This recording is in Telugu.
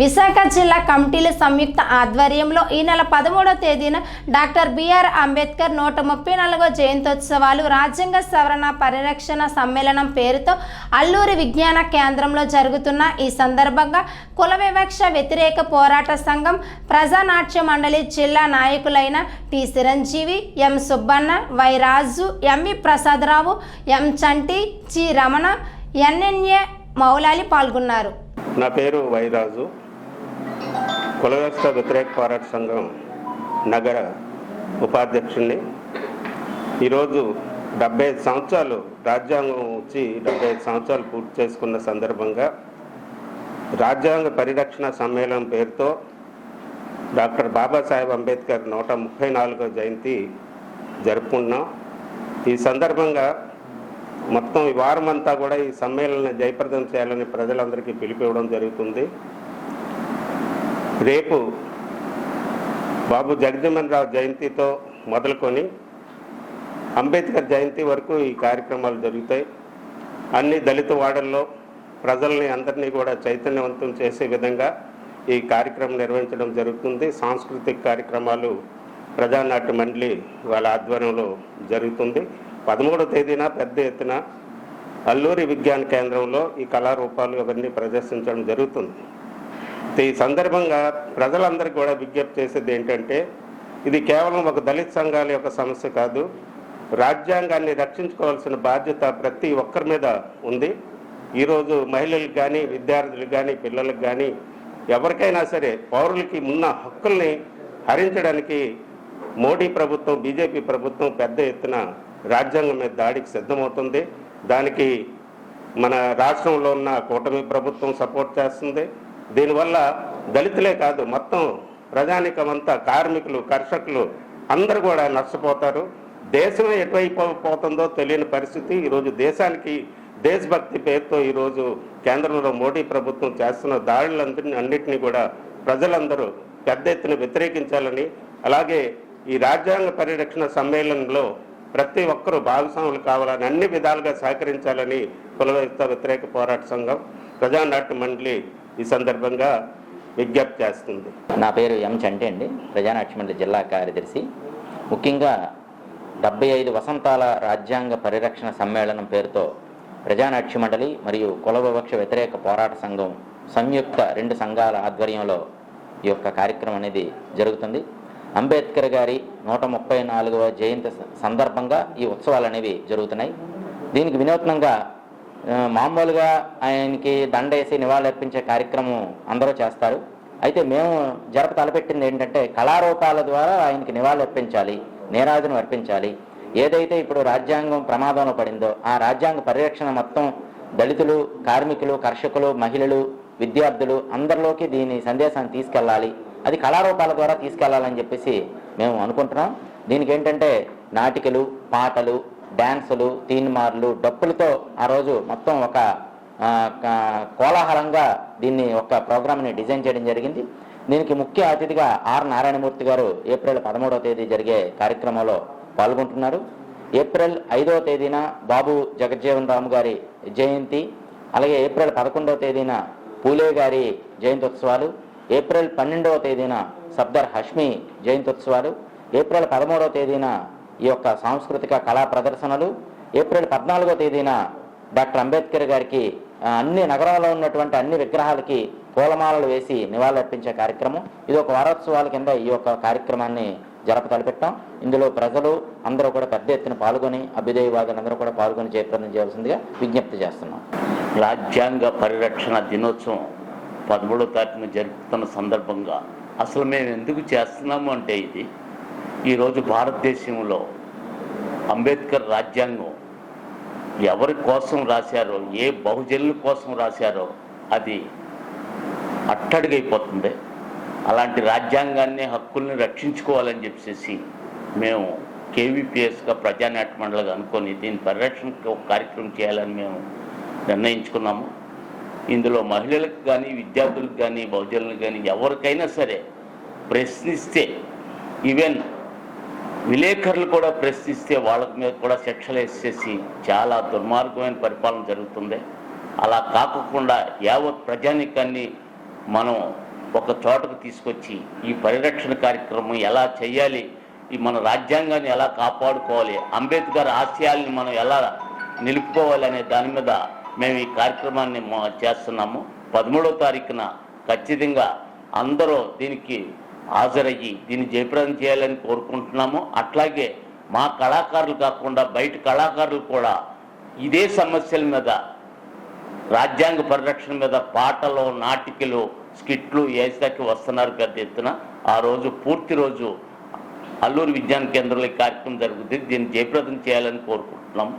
విశాఖ జిల్లా కమిటీల సంయుక్త ఆధ్వర్యంలో ఈ నెల పదమూడవ తేదీన డాక్టర్ బిఆర్ అంబేద్కర్ నూట ముప్పై నాలుగో జయంతోత్సవాలు రాజ్యాంగ సవరణ పరిరక్షణ సమ్మేళనం పేరుతో అల్లూరి విజ్ఞాన కేంద్రంలో జరుగుతున్న ఈ సందర్భంగా కుల వివక్ష వ్యతిరేక పోరాట సంఘం ప్రజానాట్య మండలి జిల్లా నాయకులైన T. Chiranjeevi M. Subbanna Y. Raju MV Prasadarao M. Chanti G. Ramana NNA Moulali పాల్గొన్నారు. నా పేరు వైరాజు కుల వ్యవస్థ వ్యతిరేక పోరాట సంఘం నగర ఉపాధ్యక్షుడిని ఈరోజు డెబ్బై ఐదు సంవత్సరాలు రాజ్యాంగం వచ్చి డెబ్బై ఐదు సంవత్సరాలు పూర్తి చేసుకున్న సందర్భంగా రాజ్యాంగ పరిరక్షణ సమ్మేళనం పేరుతో డాక్టర్ బాబాసాహెబ్ అంబేద్కర్ నూట ముప్పై నాలుగో జయంతి జరుపుకుంటున్నాం. ఈ సందర్భంగా మొత్తం ఈ వారం అంతా కూడా ఈ సమ్మేళనం జయప్రదం చేయాలని ప్రజలందరికీ పిలిపివ్వడం జరుగుతుంది. రేపు బాబు జగజీవన్ రావు జయంతితో మొదలుకొని అంబేద్కర్ జయంతి వరకు ఈ కార్యక్రమాలు జరుగుతాయి. అన్ని దళిత వాడల్లో ప్రజల్ని అందరినీ కూడా చైతన్యవంతం చేసే విధంగా ఈ కార్యక్రమం నిర్వహించడం జరుగుతుంది. సాంస్కృతిక కార్యక్రమాలు ప్రజానాట్య మండలి వాళ్ళ ఆధ్వర్యంలో జరుగుతుంది. పదమూడో తేదీన పెద్ద ఎత్తున అల్లూరి విజ్ఞాన కేంద్రంలో ఈ కళారూపాలు అవన్నీ ప్రదర్శించడం జరుగుతుంది. ఈ సందర్భంగా ప్రజలందరికీ కూడా విజ్ఞప్తి చేసేది ఏంటంటే ఇది కేవలం ఒక దళిత సంఘాల యొక్క సమస్య కాదు. రాజ్యాంగాన్ని రక్షించుకోవాల్సిన బాధ్యత ప్రతి ఒక్కరి మీద ఉంది. ఈరోజు మహిళలకు కానీ విద్యార్థులకు కానీ పిల్లలకు కానీ ఎవరికైనా సరే పౌరులకి ఉన్న హక్కుల్ని హరించడానికి మోడీ ప్రభుత్వం బీజేపీ ప్రభుత్వం పెద్ద ఎత్తున రాజ్యాంగం మీద దాడికి సిద్ధమవుతుంది. దానికి మన రాష్ట్రంలో ఉన్న కూటమి ప్రభుత్వం సపోర్ట్ చేస్తుంది. దీనివల్ల దళితులే కాదు మొత్తం ప్రజానికమంతా కార్మికులు కర్షకులు అందరూ కూడా నష్టపోతారు. దేశమే ఎటువైపు పోతుందో తెలియని పరిస్థితి. ఈరోజు దేశానికి దేశభక్తి పేరుతో ఈరోజు కేంద్రంలో మోడీ ప్రభుత్వం చేస్తున్న దాడులందరినీ అన్నింటినీ కూడా ప్రజలందరూ పెద్ద ఎత్తున వ్యతిరేకించాలని అలాగే ఈ రాజ్యాంగ పరిరక్షణ సమ్మేళనంలో ప్రతి ఒక్కరూ భాగస్వాములు కావాలని అన్ని విధాలుగా సహకరించాలని కుల వ్యతిరేక పోరాట సంఘం ప్రజానాట్య మండలి ఈ సందర్భంగా విజ్ఞప్తి చేస్తుంది. నా పేరు ఎం చంటే అండి. ప్రజానాట్యమండలి జిల్లా కార్యదర్శి. ముఖ్యంగా డెబ్బై ఐదు వసంతాల రాజ్యాంగ పరిరక్షణ సమ్మేళనం పేరుతో ప్రజానాట్య మండలి మరియు కుల వివక్ష వ్యతిరేక పోరాట సంఘం సంయుక్త రెండు సంఘాల ఆధ్వర్యంలో ఈ యొక్క కార్యక్రమం అనేది జరుగుతుంది. అంబేద్కర్ గారి నూట ముప్పై నాలుగవ జయంతి సందర్భంగా ఈ ఉత్సవాలు అనేవి జరుగుతున్నాయి. దీనికి వినూత్నంగా మామూలుగా ఆయనకి దండేసి నివాళులర్పించే కార్యక్రమం అందరూ చేస్తారు. అయితే మేము జరప తలపెట్టింది ఏంటంటే కళారూపాల ద్వారా ఆయనకి నివాళులర్పించాలి నేరాజును అర్పించాలి. ఏదైతే ఇప్పుడు రాజ్యాంగం ప్రమాదంలో పడిందో ఆ రాజ్యాంగ పరిరక్షణ మొత్తం దళితులు కార్మికులు కర్షకులు మహిళలు విద్యార్థులు అందరిలోకి దీని సందేశాన్ని తీసుకెళ్ళాలి. అది కళారూపాల ద్వారా తీసుకెళ్ళాలని చెప్పేసి మేము అనుకుంటున్నాం. దీనికి ఏంటంటే నాటికలు పాటలు డ్యాన్సులు తీన్మార్లు డప్పులతో ఆ రోజు మొత్తం ఒక కోలాహలంగా దీన్ని ఒక ప్రోగ్రామ్ని డిజైన్ చేయడం జరిగింది. దీనికి ముఖ్య అతిథిగా ఆర్ నారాయణమూర్తి గారు ఏప్రిల్ పదమూడవ తేదీ జరిగే కార్యక్రమంలో పాల్గొంటున్నారు. ఏప్రిల్ ఐదవ తేదీన బాబు జగజ్జీవన్ రామ్ గారి జయంతి అలాగే ఏప్రిల్ పదకొండవ తేదీన పూలే గారి జయంత్యుత్సవాలు ఏప్రిల్ పన్నెండవ తేదీన సబ్దర్ హష్మి జయంత్యుత్సవాలు ఏప్రిల్ పదమూడవ తేదీన ఈ యొక్క సాంస్కృతిక కళా ప్రదర్శనలు. ఏప్రిల్ పద్నాలుగో తేదీన డాక్టర్ అంబేద్కర్ గారికి అన్ని నగరాల్లో ఉన్నటువంటి అన్ని విగ్రహాలకి పూలమాలలు వేసి నివాళులర్పించే కార్యక్రమం. ఇది ఒక వారోత్సవాల కింద ఈ యొక్క కార్యక్రమాన్ని జరప తలపెట్టాం. ఇందులో ప్రజలు అందరూ కూడా పెద్ద ఎత్తున పాల్గొని అభ్యుదయవాదులందరూ కూడా పాల్గొని జయప్రదం చేయాల్సిందిగా విజ్ఞప్తి చేస్తున్నాం. రాజ్యాంగ పరిరక్షణ దినోత్సవం పదమూడో తారీఖున జరుపుతున్న సందర్భంగా అసలు మేము ఎందుకు చేస్తున్నాము అంటే ఇది ఈరోజు భారతదేశంలో అంబేద్కర్ రాజ్యాంగం ఎవరి కోసం రాశారో ఏ బహుజనుల కోసం రాశారో అది అట్టడిగైపోతుంది. అలాంటి రాజ్యాంగాన్ని హక్కుల్ని రక్షించుకోవాలని చెప్పేసి మేము కేవీపీఎస్గా ప్రజానాట్య మండలిగా అనుకొని దీని పరిరక్షణకు ఒక కార్యక్రమం చేయాలని మేము నిర్ణయించుకున్నాము. ఇందులో మహిళలకు కానీ విద్యార్థులకు కానీ బహుజనులకు కానీ ఎవరికైనా సరే ప్రశ్నిస్తే ఈవెన్ విలేకరులు కూడా ప్రశ్నిస్తే వాళ్ళ మీద కూడా శిక్షలు వేసేసి చాలా దుర్మార్గమైన పరిపాలన జరుగుతుంది. అలా కాకుండా యావత్ ప్రజానికాన్ని మనం ఒక చోటకు తీసుకొచ్చి ఈ పరిరక్షణ కార్యక్రమం ఎలా చేయాలి ఈ మన రాజ్యాంగాన్ని ఎలా కాపాడుకోవాలి అంబేద్కర్ ఆశయాల్ని మనం ఎలా నిలుపుకోవాలి అనే దాని మీద మేము ఈ కార్యక్రమాన్ని చేస్తున్నాము. పదమూడవ తారీఖున ఖచ్చితంగా అందరూ దీనికి హాజరయ్యి దీన్ని జయప్రదం చేయాలని కోరుకుంటున్నాము. అట్లాగే మా కళాకారులు కాకుండా బయట కళాకారులు కూడా ఇదే సమస్యల మీద రాజ్యాంగ పరిరక్షణ మీద పాటలు నాటికలు స్కిట్లు వేసాకి వస్తున్నారు పెద్ద ఎత్తున. ఆ రోజు పూర్తి రోజు అల్లూరు విజ్ఞాన కేంద్రంలో ఈ కార్యక్రమం జరుగుతుంది. దీన్ని జయప్రదం చేయాలని కోరుకుంటున్నాం